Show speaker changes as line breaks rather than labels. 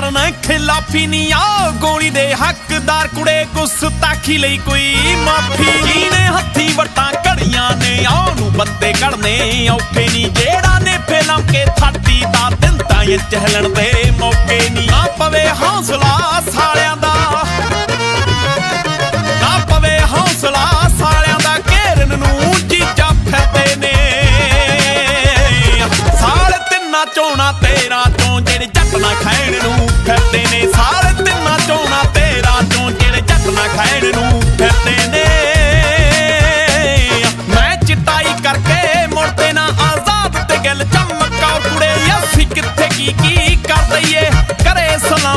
ਕਰਨਾ ਖਿਲਾਫੀ ਨਹੀਂ ਆ। ਗੋਲੀ ਦੇ ਹੱਕਦਾਰ ਕੁੜੇ ਗੁਸਤਾਖੀ ਲਈ ਕੋਈ ਮਾਫੀ ਨਹੀਂ ਨੇ। ਹੱਥੀ ਵਰਤਾਂ ਘੜੀਆਂ ਨੇ ਆਉ ਨੂੰ ਬੰਦੇ ਕੜਨੇ ਔਖੇ ਨਹੀਂ ਜਿਹੜਾ ਨੇ ਫਿਲਮ ਕੇ ਥਾਤੀ ਦਾ ਦਿੰਦਾ ਇਹ ਚਹਿਲਣ ਦੇ ਮੌਕੇ ਨਹੀਂ ਆ ਪਵੇ ਹੌਸਲਾ ਸਾਲਿਆਂ ਦਾ। ਪਵੇ ਹੌਸਲਾ ਸਾਲਿਆਂ ਦਾ। ਘੇਰਨ ਨੂੰ ਜੀਜਾ ਸਾਲ ਤਿੰਨਾ ਚੋਣਾ ਤੇਰਾ ਤੋਂ ਜਿਹੜੇ ਪਈਏ ਕਰੇ ਸਲਾਮ